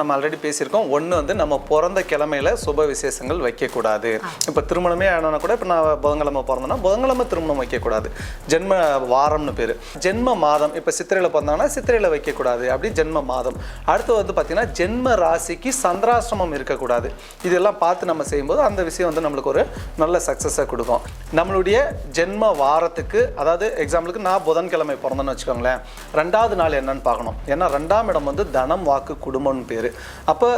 நம்ம ஆல்ரெடி பேசியிருக்கோம். ஒன்று வந்து நம்ம பிறந்த கிழமையில சுப விசேஷங்கள் வைக்கக்கூடாது. இப்போ திருமணமே ஆனா கூட இப்போ நான் புதன்கிழமை பிறந்தேன்னா புதன்கிழமை திருமணம் வைக்கக்கூடாது. ஜென்ம வாரம்னு பேர். ஜென்ம மாதம். இப்போ சித்திரையில் பிறந்தாங்கன்னா சித்திரையில் வைக்கக்கூடாது அப்படி ஜென்ம மாதம். அடுத்து வந்து பார்த்தீங்கன்னா ஜென்ம ராசிக்கு சந்திராசிரமம் இருக்கக்கூடாது. இதெல்லாம் பார்த்து நம்ம செய்யும்போது அந்த விஷயம் வந்து நம்மளுக்கு ஒரு நல்ல சக்ஸஸை கொடுக்கும். நம்மளுடைய ஜென்ம வாரத்துக்கு அதாவது எக்ஸாம்பிளுக்கு நான் புதன்கிழமை பிறந்தேன்னு வச்சுக்கோங்களேன். ரெண்டாவது நாள் என்னன்னு பார்க்கணும். ஏன்னா ரெண்டாம் இடம் வந்து தனம் வாக்கு குடும்பம்னு பேர். அப்போ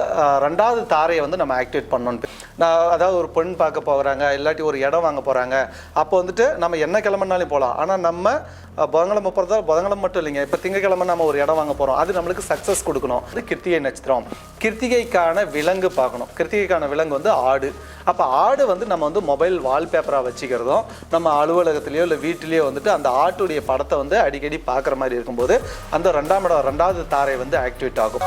ரெண்டாவது தாரையை வந்து நம்ம ஆக்டிவேட் பண்ணோன்னு நான் அதாவது ஒரு பெண் பார்க்க போகிறாங்க இல்லாட்டி ஒரு இடம் வாங்க போகிறாங்க அப்போ வந்துட்டு நம்ம என்ன கிழமைனாலும் போகலாம் ஆனால் நம்ம அஹ், புதன்கிழமை போகிறதா புதன்கிழமை மட்டும் இல்லைங்க. இப்போ திங்கக்கிழமை நம்ம ஒரு இடம் வாங்க போகிறோம் அது நம்மளுக்கு சக்ஸஸ் கொடுக்கணும். அது கிருத்திகை நட்சத்திரம். கிருத்திகைக்கான விலங்கு பார்க்கணும். கிருத்திகைக்கான விலங்கு வந்து ஆடு. அப்போ ஆடு வந்து நம்ம வந்து மொபைல் வால்பேப்பராக வச்சுக்கிறதும் நம்ம அலுவலகத்திலேயோ இல்லை வீட்டிலேயோ வந்துட்டு அந்த ஆட்டுடைய படத்தை வந்து அடிக்கடி பார்க்குற மாதிரி இருக்கும்போது அந்த ரெண்டாம் இடம் ரெண்டாவது தாரை வந்து ஆக்டிவேட் ஆகும்.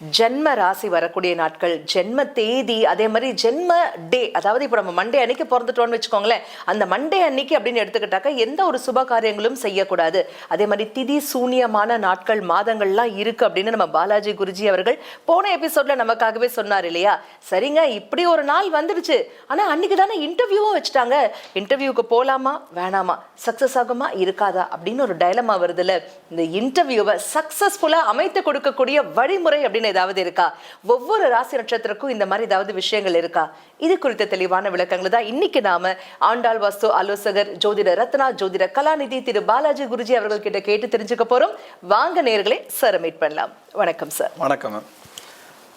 ஜென்ம ராசி வரக்கூடிய நாட்கள் ஜென்ம தேதி அதே மாதிரி ஜென்ம டே அதாவது இப்போ நம்ம மண்டே அன்னைக்கு பிறந்துட்டோம்னு வச்சுக்கோங்களேன் அந்த மண்டே அன்னைக்கு அப்படின்னு எடுத்துக்கிட்டாக்க எந்த ஒரு சுப காரியங்களும் செய்யக்கூடாது. அதே மாதிரி திதி சூனியமான நாட்கள் மாதங்கள்லாம் இருக்கு அப்படின்னு நம்ம பாலாஜி குருஜி அவர்கள் போன எபிசோட்ல நமக்காகவே சொன்னார் இல்லையா? சரிங்க இப்படி ஒரு நாள் வந்துடுச்சு ஆனா அன்னைக்கு தானே இன்டர்வியூவும் வச்சுட்டாங்க. இன்டர்வியூக்கு போகலாமா வேணாமா? சக்சஸ் ஆகுமா? இருக்காதா? அப்படின்னு ஒரு டைலமா வருதுல்ல. இந்த இன்டர்வியூவை சக்சஸ்ஃபுல்லா அமைத்து கொடுக்கக்கூடிய வழிமுறை அப்படின்னு ஏதாவது இருக்கா? ஒவ்வொரு ராசி நட்சத்திரக்கும் இந்த மாதிரி ஏதாவது விஷயங்கள் இருக்கா? இது குறித்த தெளிவான விளக்கங்கள் தான் இன்னைக்கு நாம ஆண்டாள் வாஸ்து ஆலோசகர் ஜோதிட ரத்னா ஜோதிட கலாநிதி திரு பாலாஜி குருஜி அவர்கள் கிட்ட கேட்டு தெரிஞ்சுக்க போறோம். வாங்க நேர்களை சார் மீட் பண்ணலாம். வணக்கம் சார் வணக்கம் மேம்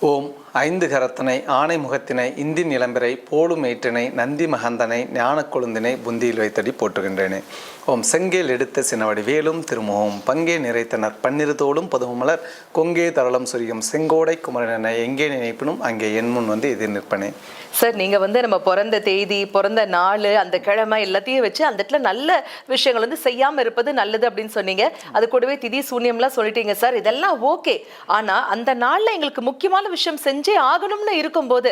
ஓம் ஐந்து கரத்தனை ஆணை முகத்தினை இந்தி நிலம்பிரை போடும் நந்தி மகந்தனை ஞான கொழுந்தினை புந்தியில் வைத்தடி போற்றுகின்றேனே. ஓம் செங்கேல் எடுத்த சினவடி வேலும் திருமுகம் பங்கே நிறைத்தனர் பன்னிரு தோளும் பதுமலர் கொங்கே தரளம் சுரியும் செங்கோடை குமரனை எங்கே நினைப்பினும் அங்கே என் முன் வந்து எதிர் நிற்பனே. சார் நீங்க வந்து நம்ம பிறந்த தேதி பிறந்த நாள் அந்த கிழமை எல்லாத்தையும் வச்சு அந்த இடத்துல நல்ல விஷயங்கள் வந்து செய்யாம இருப்பது நல்லது அப்படின்னு சொன்னீங்க. அது கூடவே திதி சூன்யம்லாம் சொல்லிட்டீங்க சார். இதெல்லாம் ஓகே. ஆனா அந்த நாள்ல எங்களுக்கு முக்கியமான விஷயம் செஞ்சே ஆகணும்னு இருக்கும்போது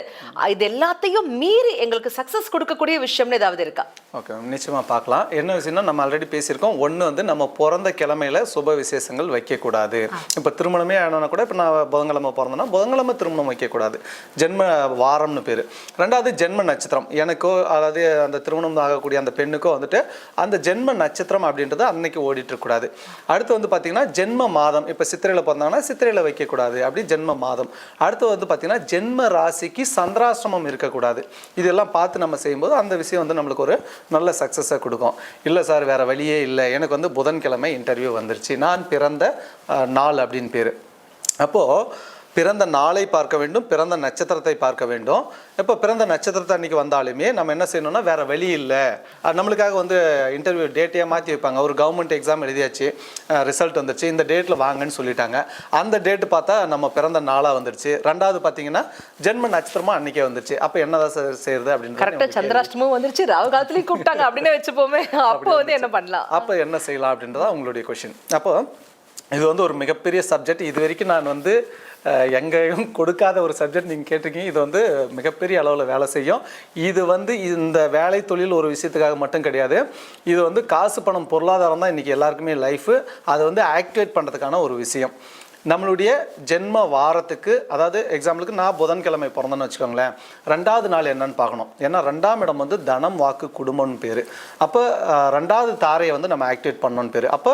இது எல்லாத்தையும் மீறி எங்களுக்கு சக்சஸ் கொடுக்கக்கூடிய விஷயம்னு ஏதாவது இருக்கா? ஓகே நிச்சயமாக பார்க்கலாம். என்ன விஷயம்னா நம்ம ஆல்ரெடி பேசியிருக்கோம். ஒன்று வந்து நம்ம பிறந்த கிழமையில சுப விசேஷங்கள் வைக்கக்கூடாது. இப்போ திருமணமே ஆனா கூட இப்போ நான் புதன்கிழமை பிறந்தேன்னா புதன்கிழமை திருமணம் வைக்கக்கூடாது. ஜென்ம வாரம்னு பேர். ரெண்டாவது ஜென்ம நட்சத்திரம். எனக்கோ அதாவது அந்த திருமணம் ஆகக்கூடிய அந்த பெண்ணுக்கோ வந்துட்டு அந்த ஜென்ம நட்சத்திரம் அப்படின்றது அன்னைக்கு ஓடிட்டு இருக்கக்கூடாது அடுத்து வந்து பார்த்தீங்கன்னா ஜென்ம மாதம். இப்போ சித்திரையில் பிறந்தாங்கன்னா சித்திரையில் வைக்கக்கூடாது. அப்படி ஜென்ம மாதம். அடுத்து வந்து பார்த்திங்கன்னா ஜென்ம ராசிக்கு சந்திராசிரமம் இருக்கக்கூடாது. இதெல்லாம் பார்த்து நம்ம செய்யும்போது அந்த விஷயம் வந்து நம்மளுக்கு ஒரு நல்ல சக்ஸஸை கொடுக்கும். இல்லை சார் வேறு வழியே இல்லை. எனக்கு வந்து புதன்கிழமை இன்டர்வியூ வந்துருச்சு. நான் பிறந்த நாள் அப்படின்னு பேர். அப்போது பிறந்த நாளை பார்க்க வேண்டும் பிறந்த நட்சத்திரத்தை பார்க்க வேண்டும். இப்போ பிறந்த நட்சத்திரத்தை அன்னைக்கு வந்தாலுமே நம்ம என்ன செய்யணும்னா வேற வழி இல்லை. நம்மளுக்காக வந்து இன்டர்வியூ டேட்டையே மாற்றி வைப்பாங்க. ஒரு கவர்மெண்ட் எக்ஸாம் எழுதியாச்சு ரிசல்ட் வந்துருச்சு இந்த டேட்டில் வாங்கன்னு சொல்லிட்டாங்க. அந்த டேட்டு பார்த்தா நம்ம பிறந்த நாளாக வந்துருச்சு. ரெண்டாவது பார்த்தீங்கன்னா ஜென்ம நட்சத்திரமா அன்னைக்கே வந்துருச்சு. அப்போ என்னதான் செய்யறது அப்படின்னு சந்திராஷ்டமும் வந்துருச்சு. ராகு காலத்துலயும் கூப்பிட்டாங்க அப்படின்னு வச்சுப்போமே. அப்போ வந்து என்ன பண்ணலாம்? அப்போ என்ன செய்யலாம் அப்படின்றதா உங்களுடைய கொஷின் அப்போ இது வந்து ஒரு மிகப்பெரிய சப்ஜெக்ட் இது வரைக்கும் நான் வந்து எங்கேயும் கொடுக்காத ஒரு சப்ஜெக்ட் நீங்கள் கேட்டிருக்கீங்க. இது வந்து மிகப்பெரிய அளவில் வேலை செய்யும். இது வந்து இந்த வேலை தொழில் ஒரு விஷயத்துக்காக மட்டும் கிடையாது. இது வந்து காசு பணம் பொருளாதாரம் தான் இன்றைக்கி எல்லாருக்குமே லைஃபு அதை வந்து ஆக்டிவேட் பண்ணுறதுக்கான ஒரு விஷயம். நம்மளுடைய ஜென்ம வாரத்துக்கு அதாவது எக்ஸாம்பிளுக்கு நான் புதன்கிழமை பிறந்தேன்னு வச்சுக்கோங்களேன். ரெண்டாவது நாள் என்னன்னு பார்க்கணும். ஏன்னா ரெண்டாம் இடம் வந்து தனம் வாக்கு குடும்பம்னு பேர். அப்போ ரெண்டாவது தாரையை வந்து நம்ம ஆக்டிவேட் பண்ணணும்னு பேர். அப்போ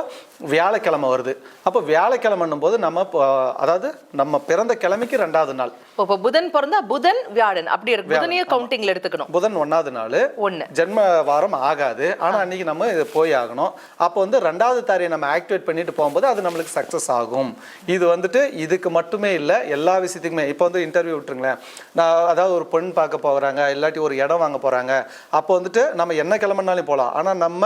வியாழக்கிழமை வருது. அப்போ வியாழக்கிழமைன்னும் போது நம்ம அதாவது நம்ம பிறந்த கிழமைக்கு ரெண்டாவது நாள். இப்போ புதன் பிறந்தா புதன் வியாழன். அப்படி இருக்கு. புதனையே கவுண்டிங்ல எடுத்துக்கணும். புதன் ஒன்றாவது நாள். ஒண்ணு. ஜென்ம வாரம் ஆகாது. ஆனால் அன்னைக்கு நம்ம இது போய் ஆகணும். அப்போ வந்து ரெண்டாவது தாரையை நம்ம ஆக்டிவேட் பண்ணிட்டு போகும்போது அது நம்மளுக்கு சக்ஸஸ் ஆகும். இது வந்துட்டு இதுக்கு மட்டுமே இல்லை எல்லா விஷயத்துக்குமே. இப்போ வந்து இன்டர்வியூ விட்டுருங்களேன். நான் அதாவது ஒரு பெண் பார்க்க போகிறாங்க இல்லாட்டி ஒரு இடம் வாங்க போகிறாங்க அப்போ வந்துட்டு நம்ம என்ன கிழமைனாலும் போகலாம் ஆனால் நம்ம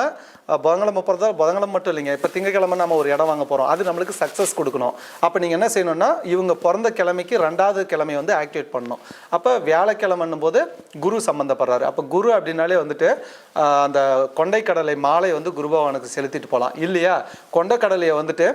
அஹ், புதன்கிழமை போகிறதா புதன்கிழமை மட்டும் இல்லைங்க. இப்போ திங்கக்கிழமை நம்ம ஒரு இடம் வாங்க போகிறோம் அது நம்மளுக்கு சக்ஸஸ் கொடுக்கணும். அப்போ நீங்கள் என்ன செய்யணும்னா இவங்க பிறந்த கிழமைக்கு ரெண்டாவது கிழமை வந்து ஆக்டிவேட் பண்ணணும். அப்போ வியாழக்கிழமைன்னும் போது குரு சம்மந்தப்படுறாரு அப்போ குரு அப்படின்னாலே வந்துட்டு அந்த கொண்டைக்கடலை மாலை வந்து குரு பகவானுக்கு செலுத்திட்டு போகலாம் இல்லையா? கொண்டைக்கடலையை வந்துட்டு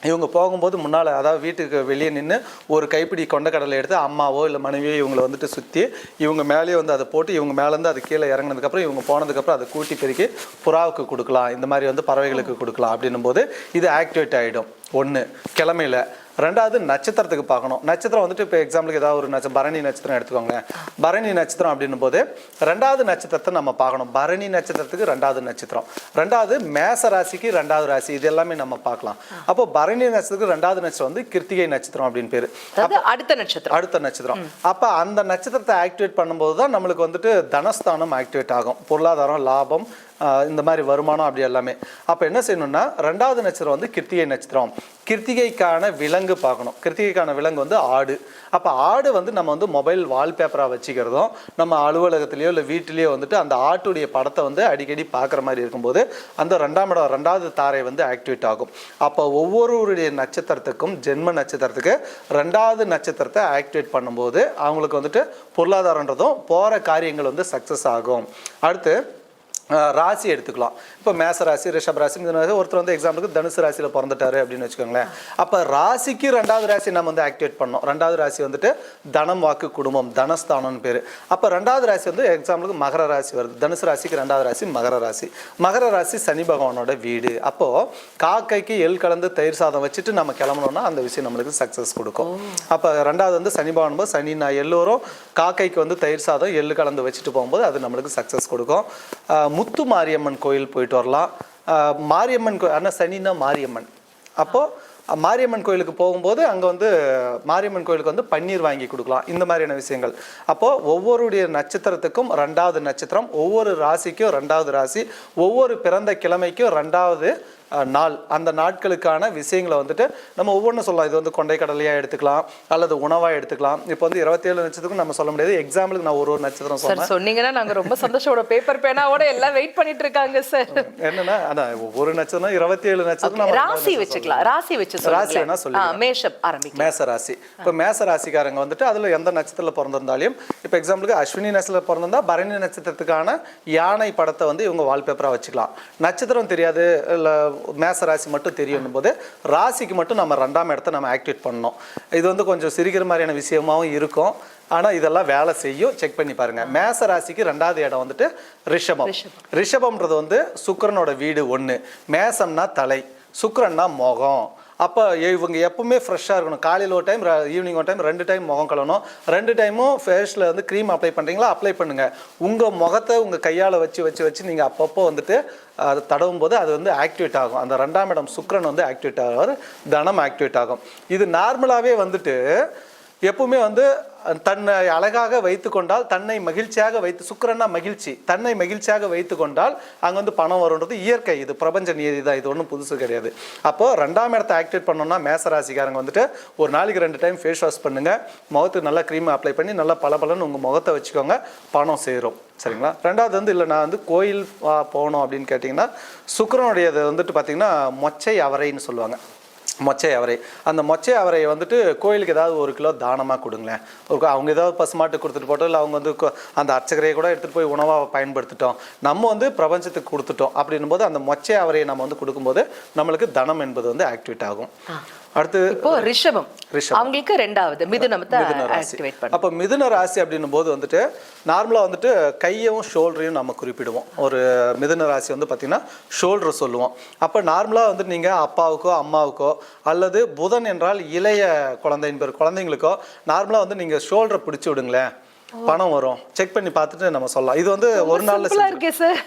இவங்க போகும்போது முன்னால் அதாவது வீட்டுக்கு வெளியே நின்று ஒரு கைப்பிடி கொண்டைக்கடலை எடுத்து அம்மாவோ இல்லை மனைவியோ இவங்களை வந்துட்டு சுற்றி இவங்க மேலேயே வந்து அதை போட்டு இவங்க மேலேருந்து அது கீழே இறங்குனதுக்கப்புறம் இவங்க போனதுக்கப்புறம் அதை கூட்டி பெருக்கி புறாவுக்கு கொடுக்கலாம் இந்த மாதிரி வந்து பறவைகளுக்கு கொடுக்கலாம் அப்படின்னும் போது இது ஆக்டிவேட் ஆகிடும் ஒன்று கிழமையில ரெண்டாவது நட்சத்திரத்துக்கு பார்க்கணும். நட்சத்திரம் வந்துட்டு இப்போ எக்ஸாம்பிளுக்கு ஏதாவது ஒரு நட்சத்திரம் பரணி நட்சத்திரம் எடுத்துக்கோங்களேன். பரணி நட்சத்திரம் அப்படின்னும் போது ரெண்டாவது நட்சத்திரத்தை நம்ம பார்க்கணும். பரணி நட்சத்திரத்துக்கு ரெண்டாவது நட்சத்திரம். ரெண்டாவது மேச ராசிக்கு ரெண்டாவது ராசி. இது எல்லாமே நம்ம பார்க்கலாம். அப்போ பரணி நட்சத்திரத்துக்கு ரெண்டாவது நட்சத்திரம் வந்து கிருத்திகை நட்சத்திரம் அப்படின்னு பேர். அடுத்த நட்சத்திரம். அடுத்த நட்சத்திரம். அப்போ அந்த நட்சத்திரத்தை ஆக்டிவேட் பண்ணும்போது தான் நம்மளுக்கு வந்துட்டு தனஸ்தானம் ஆக்டிவேட் ஆகும். பொருளாதாரம் லாபம் இந்த மாதிரி வருமானம் அப்படி எல்லாமே. அப்போ என்ன செய்யணும்னா ரெண்டாவது நட்சத்திரம் வந்து கிருத்திகை நட்சத்திரம். கிருத்திகைக்கான விலங்கு பார்க்கணும். கிருத்திகைக்கான விலங்கு வந்து ஆடு. அப்போ ஆடு வந்து நம்ம வந்து மொபைல் வால்பேப்பராக வச்சுக்கிறதும் நம்ம அலுவலகத்திலேயோ இல்லை வீட்டிலேயோ வந்துட்டு அந்த ஆட்டுடைய படத்தை வந்து அடிக்கடி பார்க்குற மாதிரி இருக்கும்போது அந்த ரெண்டாம் இடம் ரெண்டாவது தாரை வந்து ஆக்டிவேட் ஆகும். அப்போ ஒவ்வொருவருடைய நட்சத்திரத்துக்கும் ஜென்ம நட்சத்திரத்துக்கு ரெண்டாவது நட்சத்திரத்தை ஆக்டிவேட் பண்ணும்போது அவங்களுக்கு வந்துட்டு பொருளாதாரன்றதும் போகிற காரியங்கள் வந்து சக்ஸஸ் ஆகும். அடுத்து ராசி எடுத்துக்கலாம். இப்போ மேச ராசி ரிஷப் ராசி இந்த ஒருத்தர் வந்து எக்ஸாம்பிளுக்கு தனுசு ராசியில் பிறந்துட்டாரு அப்படின்னு வச்சுக்கோங்களேன். அப்போ ராசிக்கு ரெண்டாவது ராசி நம்ம வந்து ஆக்டிவேட் பண்ணோம். ரெண்டாவது ராசி வந்துட்டு தனம் வாக்கு குடும்பம் தனஸ்தானம்னு பேர். அப்போ ரெண்டாவது ராசி வந்து எக்ஸாம்பிளுக்கு மகர ராசி வருது. தனுசு ராசிக்கு ரெண்டாவது ராசி மகர ராசி. மகர ராசி சனி பகவானோட வீடு. அப்போது காக்கைக்கு எள் கலந்து தயிர் சாதம் வச்சுட்டு நம்ம கிளம்பணும்னா அந்த விஷயம் நம்மளுக்கு சக்ஸஸ் கொடுக்கும். அப்போ ரெண்டாவது வந்து சனி பகவான் போது சனி நான் எல்லோரும் காக்கைக்கு வந்து தயிர் சாதம் எள்ளு கலந்து வச்சுட்டு போகும்போது அது நம்மளுக்கு சக்ஸஸ் கொடுக்கும். முத்து மாரியம்மன் கோயில் போயிட்டு வரலாம். மாரியம்மன் கோ ஆனால் சனின்னா மாரியம்மன். அப்போது மாரியம்மன் கோயிலுக்கு போகும்போது அங்கே வந்து மாரியம்மன் கோயிலுக்கு வந்து பன்னீர் வாங்கி கொடுக்கலாம். இந்த மாதிரியான விஷயங்கள். அப்போது ஒவ்வொருடைய நட்சத்திரத்துக்கும் ரெண்டாவது நட்சத்திரம் ஒவ்வொரு ராசிக்கும் ரெண்டாவது ராசி ஒவ்வொரு பிறந்த கிழமைக்கும் ரெண்டாவது நாள் அந்த நாட்களுக்கான விஷயங்களை வந்துட்டு நம்ம ஒவ்வொன்றும் சொல்லலாம். இது வந்து கொண்டை கடலையாக எடுத்துக்கலாம் அல்லது உணவாக எடுத்துக்கலாம். இப்போ வந்து இருபத்தேழு நட்சத்திரத்துக்கும் நம்ம சொல்ல முடியாது. எக்ஸாம்பிளுக்கு நான் ஒரு ஒரு நட்சத்திரம் சொன்னேன். சொன்னீங்கன்னா நாங்க ரொம்ப சந்தோஷோட பேப்பர் பேனாவோட எல்லாம் வெயிட் பண்ணிட்டு இருக்காங்க சார் என்னன்னா அதான் ஒவ்வொரு நட்சத்திரம் இருபத்தி ஏழு நட்சத்திரம் ராசி வச்சுக்கலாம். ராசி வச்சு ராசி சொல்லுங்க சொல்லிக்கலாம். மேஷம் ஆரம்பிக்கலாம். மேச ராசி இப்போ மேச ராசிக்காரங்க வந்துட்டு அதில் எந்த நட்சத்திரத்தில் பிறந்திருந்தாலையும் இப்போ எக்ஸாம்பிளுக்கு அஸ்வினி நட்சத்திரத்தில் பிறந்திருந்தா பரணி நட்சத்திரத்துக்கான யானை படத்தை வந்து இவங்க வால்பேப்பராக வச்சுக்கலாம். நட்சத்திரம் தெரியாது இல்லை மேச ராசி மட்டும் தெரியும் போது ராசிக்கு மட்டும் நம்ம ரெண்டாம் இடத்த நம்ம ஆக்டிவேட் பண்ணணும். இது வந்து கொஞ்சம் சிரிக்கிற மாதிரியான விஷயமாவும் இருக்கும். ஆனால் இதெல்லாம் வேலை செய்யும். செக் பண்ணி பாருங்க. மேச ராசிக்கு ரெண்டாவது இடம் வந்துட்டு ரிஷபம். ரிஷபம்ன்றது வந்து சுக்கிரனோட வீடு ஒன்று மேசம்னா தலை சுக்கிரன்னா முகம். அப்போ இவங்க எப்பவுமே ஃப்ரெஷ்ஷாக இருக்கணும். காலையில் ஒரு டைம் ஈவினிங் ஒரு டைம் ரெண்டு டைம் முகம் கழுவணும். ரெண்டு டைமும் ஃபேஸில் வந்து க்ரீம் அப்ளை பண்ணுறீங்களா அப்ளை பண்ணுங்கள் உங்கள் முகத்தை உங்கள் கையால் வச்சு வச்சு வச்சு நீங்கள் அப்பப்போ வந்துட்டு அது தடவும் போது அது வந்து ஆக்டிவேட் ஆகும். அந்த ரெண்டாம் இடம் சுக்கரன் வந்து ஆக்டிவேட் ஆகுவார் தனம் ஆக்டிவேட் ஆகும். இது நார்மலாகவே வந்துட்டு எப்பவுமே வந்து தன்னை அழகாக வைத்து கொண்டால் தன்னை மகிழ்ச்சியாக வைத்து சுக்கிரன்னா மகிழ்ச்சி தன்னை மகிழ்ச்சியாக வைத்து கொண்டால் அங்கே வந்து பணம் வரும்ன்றது இயற்கை. இது பிரபஞ்ச நியதி தான். இது ஒன்றும் புதுசு கிடையாது. அப்போது ரெண்டாம் இடத்தை ஆக்டிவேட் பண்ணோம்னா மேசராசிக்காரங்க வந்துட்டு ஒரு நாளைக்கு ரெண்டு டைம் ஃபேஸ் வாஷ் பண்ணுங்கள் முகத்துக்கு நல்லா க்ரீம் அப்ளை பண்ணி நல்லா பளபளன்னு உங்கள் முகத்தை வச்சுக்கோங்க. பணம் சேரும். சரிங்களா? ரெண்டாவது வந்து இல்லை நான் வந்து கோயில் போகணும் அப்படின்னு கேட்டிங்கன்னா சுக்கரனுடையது வந்துட்டு பார்த்தீங்கன்னா மொச்சை அவரைன்னு சொல்லுவாங்க. மொச்சை அவரை. அந்த மொச்சை அவரையை வந்துட்டு கோயிலுக்கு ஏதாவது ஒரு கிலோ தானமாக கொடுங்களேன். ஒரு அவங்க ஏதாவது பசுமாட்டு கொடுத்துட்டு போட்டோம் இல்லை அவங்க வந்து அந்த அர்ச்சகரையை கூட எடுத்துகிட்டு போய் உணவாக பயன்படுத்திட்டோம். நம்ம வந்து பிரபஞ்சத்துக்கு கொடுத்துட்டோம். அப்படின்னும் போது அந்த மொச்சை அவரையை நம்ம வந்து கொடுக்கும்போது நம்மளுக்கு தனம் என்பது வந்து ஆக்டிவேட் ஆகும். அடுத்து இப்போ ரிஷபம். ரிஷபம். அவங்களுக்கு ரெண்டாவது மிதுனத்தை மிதுன ராசி. ஆக்டிவேட் பண்ணும். அப்போ மிதுன ராசி அப்படின்னும் போது வந்துட்டு நார்மலாக வந்துட்டு கையவும் ஷோல்டரையும் நம்ம குறிப்பிடுவோம். ஒரு மிதுன ராசி வந்து பார்த்திங்கன்னா ஷோல்டர் சொல்லுவோம். அப்போ நார்மலாக வந்து நீங்கள் அப்பாவுக்கோ அம்மாவுக்கோ அல்லது புதன் என்றால் இளைய குழந்தையின் பேர் குழந்தைங்களுக்கோ நார்மலாக வந்து நீங்கள் ஷோல்டரை பிடிச்சி விடுங்களேன். பணம் வரும். செக் பண்ணி பார்த்துட்டு நம்ம சொல்லலாம். இது வந்து ஒரு நாளில்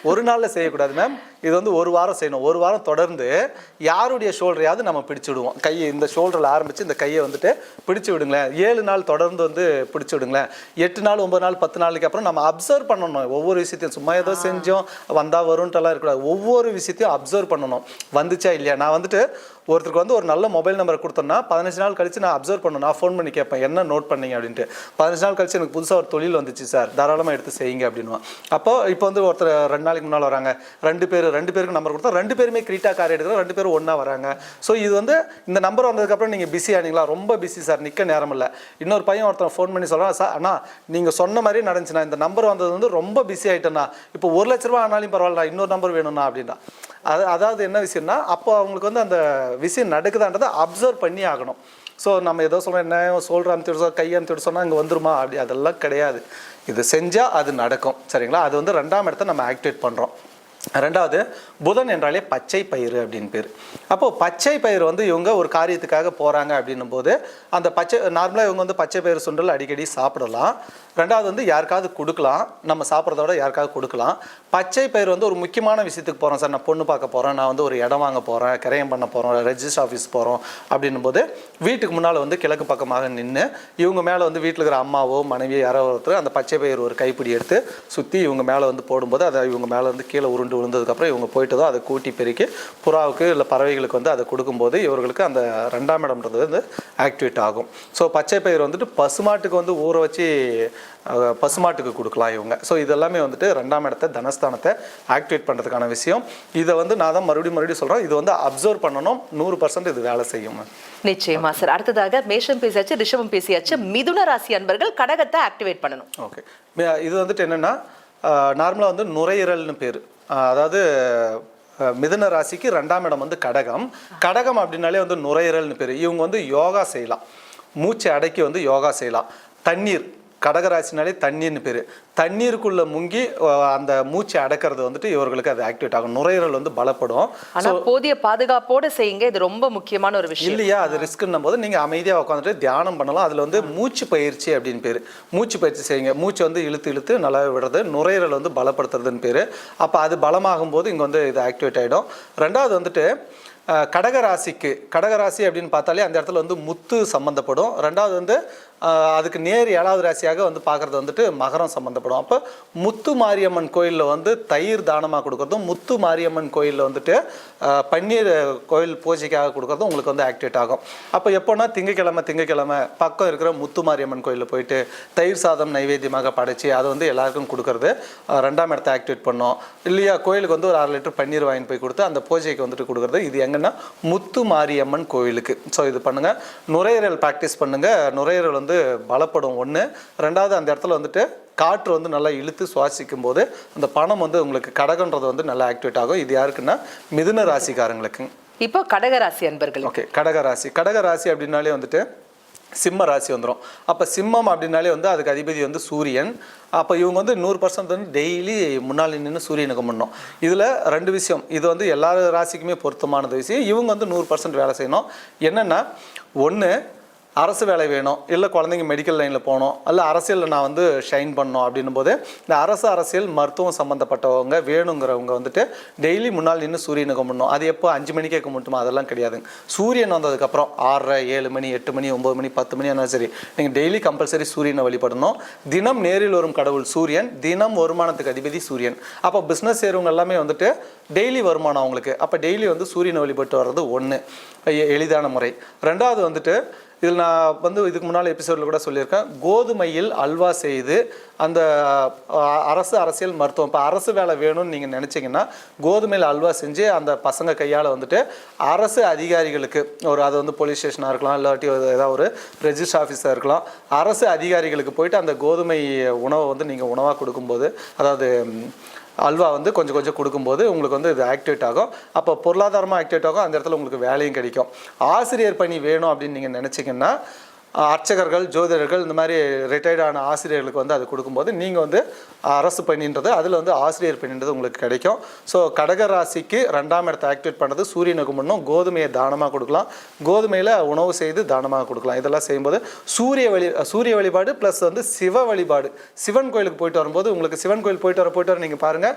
ஒரு நாளில் செய்யக்கூடாது மேம் இது வந்து ஒரு வாரம் செய்யணும். ஒரு வாரம் தொடர்ந்து யாருடைய ஷோல்டரையாவது நம்ம பிடிச்சு விடுவோம் கையை இந்த ஷோல்டரில் ஆரம்பித்து இந்த கையை வந்துட்டு பிடிச்சு விடுங்களேன். ஏழு நாள் தொடர்ந்து வந்து பிடிச்சு விடுங்களேன். எட்டு நாள் ஒன்பது நாள் பத்து நாளைக்கு அப்புறம் நம்ம அப்சர்வ் பண்ணணும். ஒவ்வொரு விஷயத்தையும் சும்மா ஏதோ செஞ்சோம் வந்தா வரும்ன்ட்டுலாம் இருக்கக்கூடாது. ஒவ்வொரு விஷயத்தையும் அப்சர்வ் பண்ணணும். வந்துச்சா இல்லையா? நான் வந்துட்டு ஒருத்தருக்கு வந்து ஒரு நல்ல மொபைல் நம்பரை கொடுத்தோன்னா பதினஞ்சு நாள் கழிச்சு நான் அப்சர்வ் பண்ணணும். நான் ஃபோன் பண்ணி கேட்பேன் என்ன நோட் பண்ணீங்க? அப்படின்ட்டு. பதினஞ்சு நாள் கழிச்சு எனக்கு புதுசாக ஒரு தொழில் வந்துச்சு சார். தாராளமாக எடுத்து செய்யுங்க அப்படின்னுவான். அப்போ இப்போ வந்து ஒருத்தர் ரெண்டு நாளைக்கு முன்னால் வராங்க. ரெண்டு பேர் ரெண்டு பேருக்கு நம்பர் கொடுத்தா ரெண்டு பேருமே கிரீட்டா கார் எடுக்கிறோம் ரெண்டு பேரும் ஒன்றா வராங்க. ஸோ இது வந்து இந்த நம்பர் வந்ததுக்கப்புறம் நீங்கள் பிஸி ஆனீங்களா? ரொம்ப பிஸி சார். நிற்க நேரம் இல்லை. இன்னொரு பையன் ஒருத்தன் ஃபோன் பண்ணி சொல்கிறான் சார் அண்ணா நீங்கள் சொன்ன மாதிரியே நடந்துச்சுண்ணா. இந்த நம்பர் வந்தது வந்து ரொம்ப பிஸி ஆகிட்டேண்ணா இப்போ ஒரு லட்ச ரூபா ஆனாலும் பரவாயில்ல இன்னொரு நம்பர் வேணும்ண்ணா அப்படின்னா. அது அதாவது என்ன விஷயம்னா அப்போ அவங்களுக்கு வந்து அந்த விஷயம் நடக்குதான்றதை அப்சர்வ் பண்ணி ஆகணும். ஸோ நம்ம ஏதோ சொல்கிறோம் என்ன சொல்கிற அமுத்தி கை அமுத்தி சொன்னால் அங்கே வந்துருமா? அப்படி அதெல்லாம் கிடையாது. இது செஞ்சால் அது நடக்கும். சரிங்களா? அது வந்து ரெண்டாம் இடத்த நம்ம ஆக்டிவேட் பண்ணுறோம் ரெண்டாவது புதன் என்றாலே பச்சை பயிறு அப்படின்னு பேர். அப்போது பச்சை பயிர் வந்து இவங்க ஒரு காரியத்துக்காக போகிறாங்க அப்படின்னும் போது அந்த பச்சை நார்மலாக இவங்க வந்து பச்சை பயிறு சுண்டல் அடிக்கடி சாப்பிடலாம். ரெண்டாவது வந்து யாருக்காவது கொடுக்கலாம். நம்ம சாப்பிட்றத விட யாருக்காவது கொடுக்கலாம். பச்சை பயிர் வந்து ஒரு முக்கியமான விஷயத்துக்கு போகிறோம் சார் நான் பொண்ணு பார்க்க போகிறேன் நான் வந்து ஒரு இடம் வாங்க போகிறேன் கிரயம் பண்ண போகிறோம் ரெஜிஸ்டர் ஆஃபீஸ் போகிறோம் அப்படின்னும் போது வீட்டுக்கு முன்னால் வந்து கிழக்கு பக்கமாக நின்று இவங்க மேலே வந்து வீட்டில் இருக்கிற அம்மாவோ மனைவியோ யாரோ ஒருத்தர் அந்த பச்சை பயிர் ஒரு கைப்பிடி எடுத்து சுற்றி இவங்க மேலே வந்து போடும்போது அதை இவங்க மேலே வந்து கீழே உருண்டு விழுந்ததுக்கப்புறம் இவங்க போய் போயிட்டதோ அதை கூட்டி பெருக்கி புறாவுக்கு இல்லை பறவைகளுக்கு வந்து அதை கொடுக்கும்போது இவர்களுக்கு அந்த ரெண்டாம் இடம்ன்றது வந்து ஆக்டிவேட் ஆகும். ஸோ பச்சை பயிர் வந்துட்டு பசுமாட்டுக்கு வந்து ஊற வச்சு பசுமாட்டுக்கு கொடுக்கலாம் இவங்க. ஸோ இதெல்லாமே வந்துட்டு ரெண்டாம் இடத்த தனஸ்தானத்தை ஆக்டிவேட் பண்ணுறதுக்கான விஷயம். இதை வந்து நான் தான் மறுபடியும் மறுபடியும் சொல்கிறேன் இது வந்து அப்சர்வ் பண்ணணும். நூறு பர்சன்ட் இது வேலை செய்யும். நிச்சயமா சார் அடுத்ததாக மேஷம் பேசியாச்சு ரிஷபம் பேசியாச்சு. மிதுன ராசி அன்பர்கள் கடகத்தை ஆக்டிவேட் பண்ணணும். ஓகே இது வந்துட்டு என்னென்னா நார்மலாக வந்து நுரையீரல்னு பேர். அதாவது மிதுன ராசிக்கு ரெண்டாம் இடம் வந்து கடகம். கடகம் அப்படின்னாலே வந்து நுரையீரல்னு பேர். இவங்க வந்து யோகா செய்யலாம். மூச்சை அடக்கி வந்து யோகா செய்யலாம். தண்ணீர் கடகராசினாலே தண்ணீர்னு பேர். தண்ணீருக்குள்ளே முங்கி அந்த மூச்சை அடக்கிறது வந்துட்டு இவர்களுக்கு அது ஆக்டிவேட் ஆகும். நுரையீரல் வந்து பலப்படும். ஆனா போதிய பாதுகாப்போட செய்யுங்க. இது ரொம்ப முக்கியமான ஒரு விஷயம். இல்லையா? அது ரிஸ்க்குன்னும் போது நீங்கள் அமைதியாக உட்காந்துட்டு தியானம் பண்ணலாம். அதில் வந்து மூச்சு பயிற்சி அப்படின்னு பேர். மூச்சு பயிற்சி செய்யுங்க. மூச்சு வந்து இழுத்து இழுத்து நல்லா விடுறது. நுரையீரல் வந்து பலப்படுத்துறதுன்னு பேர். அப்போ அது பலமாகும் போது இங்கே வந்து இது ஆக்டிவேட் ஆகிடும் ரெண்டாவது வந்துட்டு கடகராசிக்கு கடகராசி அப்படின்னு பார்த்தாலே அந்த இடத்துல வந்து முத்து சம்மந்தப்படும் ரெண்டாவது வந்து அதுக்கு நேர் ஏழாவது ராசியாக வந்து பார்க்குறது வந்துட்டு மகரம் சம்மந்தப்படும் அப்போ முத்து மாரியம்மன் கோயிலில் வந்து தயிர் தானமாக கொடுக்குறதும் முத்து மாரியம்மன் கோயிலில் வந்துட்டு பன்னீர் கோயில் பூஜைக்காக கொடுக்குறதும் உங்களுக்கு வந்து ஆக்டிவேட் ஆகும். அப்போ எப்போனா திங்கக்கிழமை திங்கக்கிழமை பக்கம் இருக்கிற முத்து மாரியம்மன் கோயிலில் போயிட்டு தயிர் சாதம் நைவேத்தியமாக படைச்சி அதை வந்து எல்லாருக்கும் கொடுக்கறது ரெண்டாம் இடத்த ஆக்டிவேட் பண்ணோம். இல்லையா கோயிலுக்கு வந்து ஒரு அரை லிட்டர் பன்னீர் வாங்கி போய் கொடுத்து அந்த பூஜைக்கு வந்துட்டு கொடுக்குறது இது எங்கன்னா முத்து மாரியம்மன் கோயிலுக்கு. ஸோ இது பண்ணுங்க. நுரையீரல் ப்ராக்டிஸ் பண்ணுங்க. நுரையீரல் வந்து பலப்படும். ஒன்று ரெண்டாவது அந்த இடத்துல வந்துட்டு காற்று வந்து நல்லா இழுத்து சுவாசிக்கும் போது அந்த பணம் வந்து உங்களுக்கு கடகன்றது வந்து நல்லா ஆக்டிவேட் ஆகும். இது யாருக்குன்னா? மிதுன ராசிக்காரங்களுக்கு. இப்போ கடகராசி அன்பர்கள் ஓகே கடகராசி. கடகராசி அப்படின்னாலே வந்துட்டு சிம்ம ராசி வந்துடும் அப்போ சிம்மம் அப்படின்னாலே வந்து அதுக்கு அதிபதி வந்து சூரியன். அப்போ இவங்க வந்து நூறு பர்சன்ட் வந்து டெய்லி முன்னால் நின்று சூரியனுக்கு முன்னும். இதில் ரெண்டு விஷயம். இது வந்து எல்லா ராசிக்குமே பொருத்தமானது விஷயம். இவங்க வந்து நூறு பர்சன்ட் வேலை செய்யணும். என்னென்னா ஒன்று அரசு வேலை வேணும் இல்லை குழந்தைங்க மெடிக்கல் லைனில் போகணும் இல்லை அரசியலில் நான் வந்து ஷைன் பண்ணணும் அப்படின்னும் போது இந்த அரசு அரசியல் மருத்துவம் சம்மந்தப்பட்டவங்க வேணுங்கிறவங்க வந்துட்டு டெய்லி முன்னால் நின்று சூரியனை கும்பிடணும். அது எப்போ அஞ்சு மணிக்கே கும்பிட்டுமா? அதெல்லாம் கிடையாதுங்க சூரியன் வந்ததுக்கப்புறம் ஆறரை ஏழு மணி எட்டு மணி ஒம்பது மணி பத்து மணி ஆனாலும் சரி நீங்கள் டெய்லி கம்பல்சரி சூரியனை வழிபடணும். தினம் நேரில் வரும் கடவுள் சூரியன் தினம் வருமானத்துக்கு அதிபதி சூரியன். அப்போ பிஸ்னஸ் செய்கிறவங்க எல்லாமே வந்துட்டு டெய்லி வருமானம் அவங்களுக்கு. அப்போ டெய்லி வந்து சூரியனை வழிபட்டு வர்றது ஒன்று எளிதான முறை. ரெண்டாவது வந்துட்டு இதில் நான் வந்து இதுக்கு முன்னால் எபிசோடில் கூட சொல்லியிருக்கேன். கோதுமையில் அல்வா செய்து அந்த அரசு அரசியல் மருத்துவம் இப்போ அரசு வேலை வேணும்னு நீங்கள் நினச்சிங்கன்னா கோதுமையில் அல்வா செஞ்சு அந்த பசங்க கையால் வந்துட்டு அரசு அதிகாரிகளுக்கு ஒரு அது வந்து போலீஸ் ஸ்டேஷனாக இருக்கலாம் இல்லாட்டி ஒரு ஏதாவது ஒரு ரெஜிஸ்டர் ஆஃபீஸாக இருக்கலாம் அரசு அதிகாரிகளுக்கு போயிட்டு அந்த கோதுமை உணவை வந்து நீங்கள் உணவாக கொடுக்கும்போது அதாவது அல்வா வந்து கொஞ்சம் கொஞ்சம் கொடுக்கும்போது உங்களுக்கு வந்து இது ஆக்டிவேட் ஆகும். அப்போ பொருளாதாரமாக ஆக்டிவேட் ஆகும். அந்த இடத்துல உங்களுக்கு வேலையும் கிடைக்கும். ஆசிரியர் பணி வேணும் அப்படின்னு நீங்கள் நினச்சிங்கன்னா அர்ச்சகர்கள் ஜோதிடர்கள் இந்த மாதிரி ரிட்டையர்டான ஆசிரியர்களுக்கு வந்து அது கொடுக்கும்போது நீங்கள் வந்து அரசு பணின்றது அதில் வந்து ஆசிரியர் பணின்றது உங்களுக்கு கிடைக்கும். ஸோ கடக ராசிக்கு ரெண்டாம் இடத்தை ஆக்டிவேட் பண்ணுறது சூரியனுக்கு முன்னும் கோதுமையை தானமாக கொடுக்கலாம். கோதுமையில் உணவு செய்து தானமாக கொடுக்கலாம். இதெல்லாம் செய்யும்போது சூரிய வழி சூரிய வழிபாடு ப்ளஸ் வந்து சிவ வழிபாடு. சிவன் கோயிலுக்கு போயிட்டு வரும்போது உங்களுக்கு சிவன் கோயில் போயிட்டு வர போயிட்டு வர நீங்கள் பாருங்கள்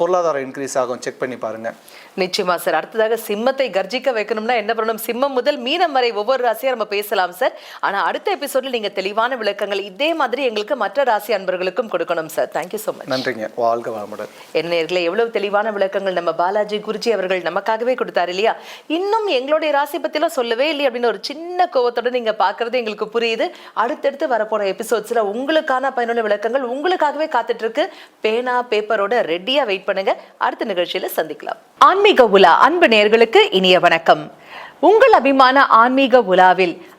பொருளாதாரம் இன்க்ரீஸ் ஆகும். செக் பண்ணி பாருங்கள் நிச்சயமா சார் அடுத்ததாக சிம்மத்தை கர்ஜிக்க வைக்கணும்னா என்ன பண்ணணும்? சிம்மம் முதல் மீனம் வரை ஒவ்வொரு ராசியாக நம்ம பேசலாம் சார் ஆனா அடுத்த எபிசோட்ல நீங்க தெளிவான விளக்கங்கள் இதே மாதிரி எங்களுக்கு மற்ற ராசி அன்பர்களுக்கும் கொடுக்கணும் சார் தேங்க்யூ so மச் நன்றிங்க. வாழ்க வளமுடன். என்ன நேர்களே எவ்வளவு தெளிவான விளக்கங்கள் நம்ம பாலாஜி குருஜி அவர்கள் நமக்காகவே கொடுத்தாரு இல்லையா? இன்னும் எங்களுடைய ராசி பத்திலாம் சொல்லவே இல்லை அப்படின்னு ஒரு சின்ன கோவத்தோட நீங்க பாக்குறது எங்களுக்கு புரியுது. அடுத்தடுத்து வரப்போற எபிசோட்ஸ்ல உங்களுக்கான பயனுள்ள விளக்கங்கள் உங்களுக்காகவே காத்துட்டு இருக்கு பேனா பேப்பரோட ரெடியா வெயிட் பண்ணுங்க. அடுத்த நிகழ்ச்சியில சந்திக்கலாம். ஆன்மீக உலா அன்பு நேர்களுக்கு இனிய வணக்கம். உங்கள் அபிமான ஆன்மீக உலாவில்